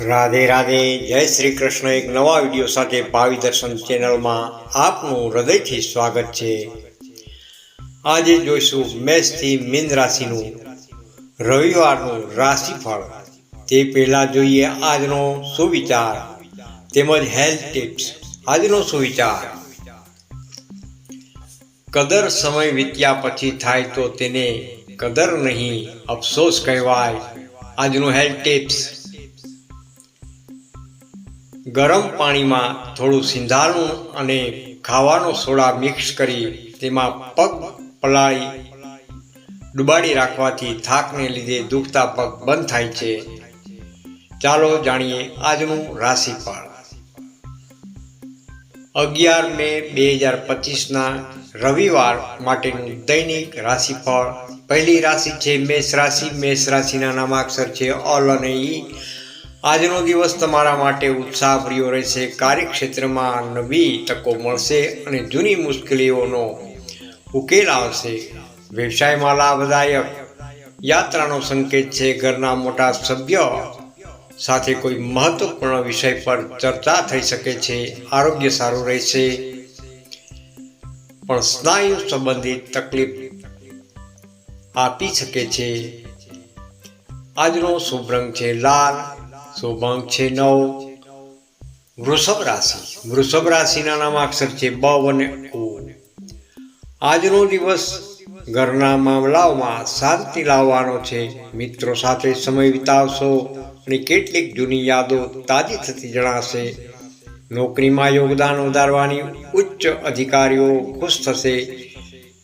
રાધે રાધે, જય શ્રી કૃષ્ણ. એક નવા વીડિયો સાથે ભાવિ દર્શન ચેનલમાં આપનું હૃદયથી સ્વાગત છે. આજે જોઈશું મેષથી મીન રાશિનું રવિવારનું રાશિફળ. તે પહેલાં જોઈએ આજનો સુવિચાર તેમજ હેલ્થ ટિપ્સ. આજનો સુવિચાર. કદર સમય વીત્યા પછી થાય તો તેને કદર નહીં અફસોસ કહેવાય. આજનું હેલ્થ ટિપ્સ. ગરમ પાણીમાં થોડું સિંધાણું અને ખાવાનો સોડા મિક્સ કરી તેમાં પગ પલાળી ડુબાડી રાખવાથી થાકને લીધે દુખતા પગ બંધ થાય છે. ચાલો જાણીએ આજનું રાશિફળ. અગિયાર મે બે હજાર પચીસના રવિવાર માટેનું દૈનિક રાશિફળ. પહેલી રાશિ છે મેષ રાશિ. મેષ રાશિના નામાક્ષર છે અલ અને ઈ. આજનો દિવસ તમારા માટે ઉત્સાહભર્યો રહેશે. કાર્યક્ષેત્રમાં નવી તકો મળશે અને જૂની મુશ્કેલીઓનો ઉકેલ આવશે. વ્યવસાયમાં લાભદાયક યાત્રાનો સંકેત છે. ઘરના મોટા સભ્ય સાથે કોઈ મહત્વપૂર્ણ વિષય પર ચર્ચા થઈ શકે છે. આરોગ્ય સારું રહેશે. પણ સ્નાયુ સંબંધિત તકલીફ આપી શકે છે. આજનો શુભ રંગ છે. લાલ શુભ અંક છે નવ વૃષભ રાશિ. વૃષભ રાશિના નામાક્ષર છે બ અને ઓ. આજનો દિવસ ઘરના મામલાઓમાં શાંતિ લાવવાનો છે. મિત્રો સાથે સમય વિતાવશો અને કેટલીક જૂની યાદો તાજી થતી જણાશે. નોકરીમાં યોગદાન વધારવાની ઉચ્ચ અધિકારીઓ ખુશ થશે.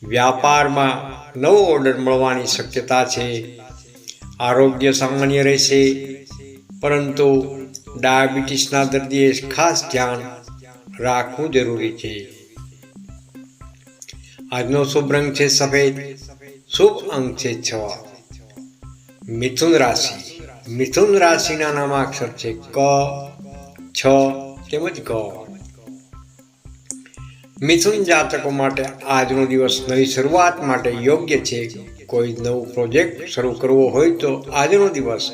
વ્યાપારમાં નવો ઓર્ડર મળવાની શક્યતા છે. આરોગ્ય સામાન્ય રહેશે. પરંતુ ડાયાબિટીસના દર્દીએ ખાસ ધ્યાન રાખવું જરૂરી છે. આજનો શુભ રંગ છે સફેદ. શુભ અંક છે છ. મિથુન રાશિ. મિથુન રાશિના નામાક્ષર છે ક, છ તેમજ ગ. મિથુન જાતકો માટે આજનો દિવસ નવી શરૂઆત માટે યોગ્ય છે. કોઈ નવું પ્રોજેક્ટ શરૂ કરવો હોય તો આજનો દિવસ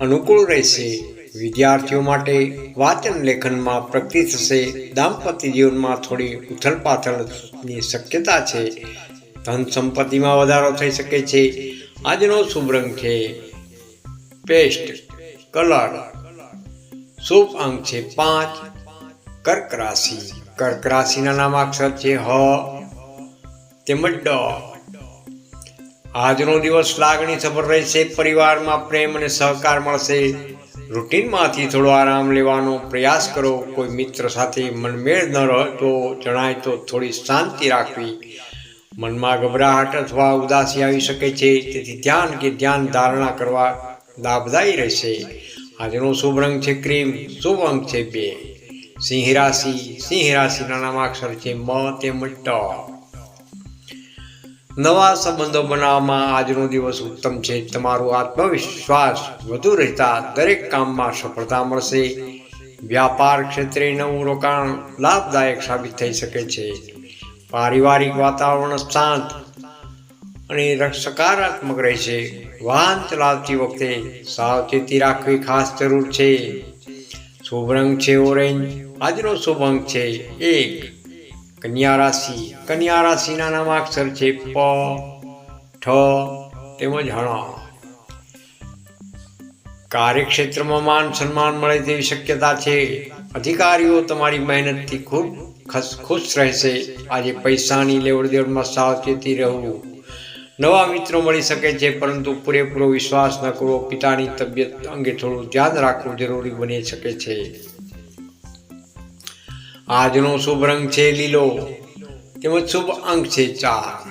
અનુકૂળ રહેશે. વિદ્યાર્થીઓ માટે વાંચન લેખનમાં પ્રગતિ થશે. દાંપત્ય જીવનમાં થોડી ઉથલપાથલની શક્યતા છે. ધન સંપત્તિમાં વધારો થઈ શકે છે. આજનો શુભ રંગ છે. Paste, colour. શુભ અંક છે પાંચ. કર્ક રાશિ. કર્ક રાશિના નામાક્ષર છે હ. તેમજ ડ. આજનો દિવસ લાગણી સફળ રહેશે, પરિવારમાં પ્રેમ અને સહકાર મળશે. રૂટીનમાંથી થોડો આરામ લેવાનો પ્રયાસ કરો. કોઈ મિત્ર સાથે મનમેળ ન રહેતો જણાય તો થોડી શાંતિ રાખવી. મનમાં ગભરાહટ અથવા ઉદાસી આવી શકે છે. તેથી ધ્યાન કે ધ્યાન ધારણા કરવા લાભદાયી રહેશે. આજનો શુભ રંગ છે ક્રીમ, શુભ અંક છે બે. સિંહ રાશિ સિંહ રાશિના નામાક્ષર છે મ તેમજ ટ. નવા સંબંધો બનાવવામાં આજનો દિવસ ઉત્તમ છે. તમારો આત્મવિશ્વાસ વધુ રહેતા દરેક કામમાં સફળતા મળશે. વ્યાપાર ક્ષેત્રે નવું રોકાણ લાભદાયક સાબિત થઈ શકે છે. પારિવારિક વાતાવરણ શાંત અને સકારાત્મક રહેશે. વાહન ચલાવતી વખતે સાવચેતી રાખવી ખાસ જરૂર છે. શુભ રંગ છે ઓરેન્જ. આજનો શુભ અંક છે એક. કન્યા રાશિ કન્યા રાશિના નામાક્ષર છે પ, ઠ તેમજ હણ કાર્યક્ષેત્રમાં માન સન્માન મળે તેવી શક્યતા છે. અધિકારીઓ તમારી મહેનતથી ખૂબ ખુશ રહેશે. આજે પૈસાની લેવડ દેવડમાં સાવચેતી રહેવું. નવા મિત્રો મળી શકે છે, પરંતુ પૂરેપૂરો વિશ્વાસ ન કરવો. પિતાની તબિયત અંગે થોડું ધ્યાન રાખવું જરૂરી બની શકે છે. આજનો શુભ રંગ છે લીલો. તેમજ શુભ અંક છે ચાર.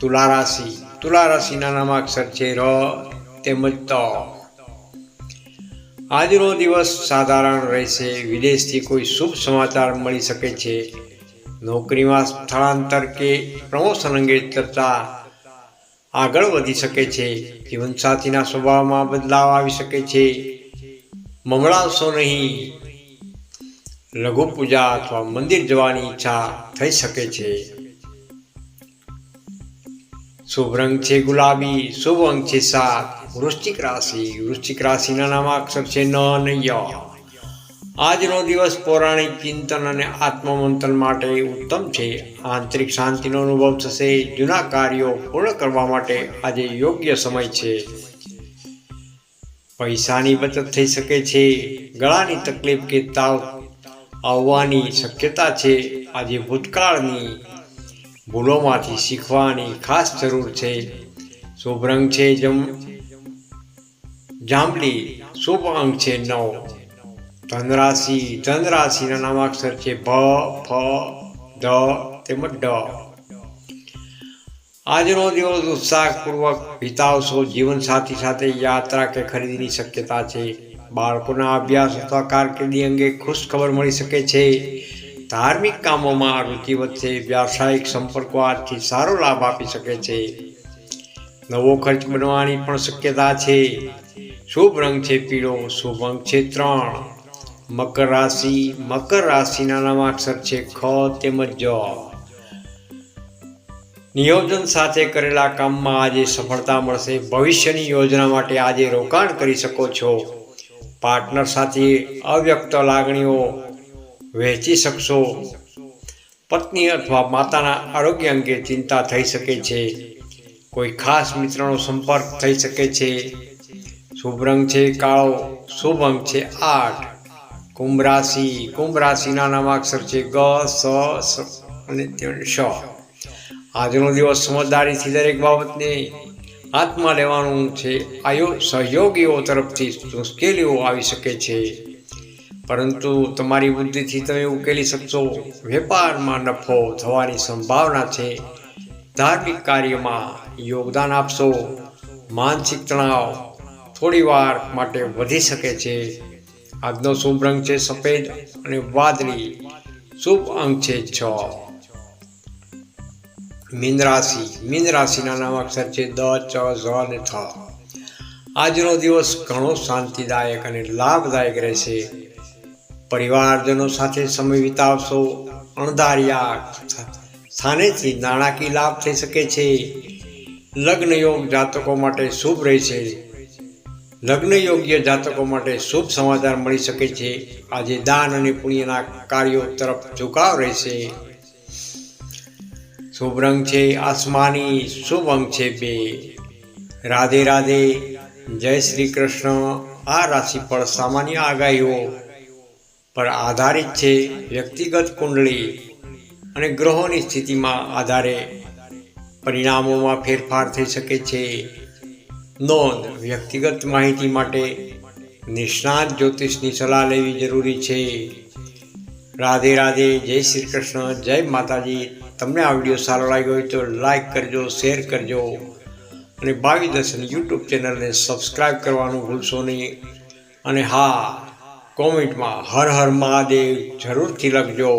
તુલા રાશિ. તુલા રાશિના નામાક્ષર છે ર, તેમજ ત. આજનો દિવસ સાધારણ રહેશે. વિદેશથી કોઈ શુભ સમાચાર મળી શકે છે. નોકરીમાં સ્થળાંતર કે પ્રમોશન અંગે ચર્ચા આગળ વધી શકે છે. જીવનસાથીના સ્વભાવમાં બદલાવ આવી શકે છે. મમળાવશો નહીં. લઘુ પૂજા અથવા મંદિર જવાની ઈચ્છા થઈ શકે છે. શુભ રંગ છે ગુલાબી, શુભ અંક છે સાત, વૃશ્ચિક રાશિ, વૃશ્ચિક રાશિના નામાક્ષર છે ન અને આજનો દિવસ પૌરાણિક ચિંતન અને આત્મમંથન માટે ઉત્તમ છે. આંતરિક શાંતિનો અનુભવ થશે. જૂના કાર્યો પૂર્ણ કરવા માટે આજે યોગ્ય સમય છે. પૈસાની બચત થઈ શકે છે. ગળાની તકલીફ કે તાવ આવવાની શક્યતા છે આજે ભૂતકાળની ભૂલોમાંથી શીખવાની ખાસ જરૂર છે. શુભ રંગ છે જમ, જાંબલી, શુભ અંક છે નવ. ધનરાશિ, ધનરાશિના નામાક્ષર છે ભ, ફ ધ તેમજ ડ. આજનો દિવસ ઉત્સાહપૂર્વક વિતાવશો. જીવનસાથી સાથે યાત્રા કે ખરીદીની શક્યતા છે. બાળકોના અભ્યાસ અથવા કારકિર્દી અંગે ખુશ ખબર મળી શકે છે. ધાર્મિક કામોમાં રુચિ વધશે, વ્યાવસાયિક સંપર્કો આજથી સારો લાભ આપી શકે છે. નવો ખર્ચ બનવાની પણ શક્યતા છે. શુભ રંગ છે પીળો, શુભ અંક છે ત્રણ. મકર રાશિ, મકર રાશિના નામાક્ષર છે ખ તેમજ જ. નિયોજન સાથે કરેલા કામમાં આજે સફળતા મળશે. ભવિષ્યની યોજના માટે આજે રોકાણ કરી શકો છો. પાર્ટનર સાથે અવ્યક્ત લાગણીઓ વહેંચી શકશો. પત્ની અથવા માતાના આરોગ્ય અંગે ચિંતા થઈ શકે છે. કોઈ ખાસ મિત્રનો સંપર્ક થઈ શકે છે. શુભ રંગ છે, કાળો, શુભ અંક છે, આઠ. કુંભ રાશિ, કુંભ રાશિના નામાક્ષર છે, ગ, સ અને શ આજનો દિવસ સમજદારીથી દરેક બાબતને હાથમાં લેવાનું છે. આયો સહયોગીઓ તરફથી મુશ્કેલીઓ આવી શકે છે. પરંતુ તમારી બુદ્ધિથી તમે ઉકેલી શકશો. વેપારમાં નફો થવાની સંભાવના છે. ધાર્મિક કાર્યમાં યોગદાન આપશો. માનસિક તણાવ થોડીવાર માટે વધી શકે છે. આજનો શુભ રંગ છે સફેદ અને વાદળી. શુભ અંક છે છ. મીન રાશિ. નામ અક્ષર છે દ, ચ, ઝ અને થ આજનો દિવસ ઘણો શાંતિદાયક અને લાભદાયક રહેશે. પરિવારજનો સાથે સમય વિતાવશો. અણધાર્યા સ્થાનેથી નાણાકીય લાભ થઈ શકે છે. લગ્ન યોગ જાતકો માટે શુભ રહેશે. લગ્ન યોગ્ય જાતકો માટે શુભ સમાચાર મળી શકે છે. આજે દાન અને પુણ્યના કાર્યો તરફ ઝુકાવ રહેશે. શુભ રંગ છે આસમાની શુભ અંક છે બે. રાધે રાધે, જય શ્રી કૃષ્ણ. આ રાશિ પર સામાન્ય આગાહીઓ પર આધારિત છે વ્યક્તિગત કુંડળી અને ગ્રહોની સ્થિતિમાં આધારે પરિણામોમાં ફેરફાર થઈ શકે છે. નોંધ, વ્યક્તિગત માહિતી માટે નિષ્ણાત જ્યોતિષની સલાહ લેવી જરૂરી છે. રાધે રાધે, જય શ્રી કૃષ્ણ, જય માતાજી. તમને આ વીડિયો સારો લાગ્યો હોય તો લાઈક કરજો શેર કરજો અને બાવી દર્શન યુટ્યુબ ચેનલને સબસ્ક્રાઈબ કરવાનું ભૂલશો નહીં. અને હા કોમેન્ટમાં હર હર મહાદેવ જરૂરથી લખજો.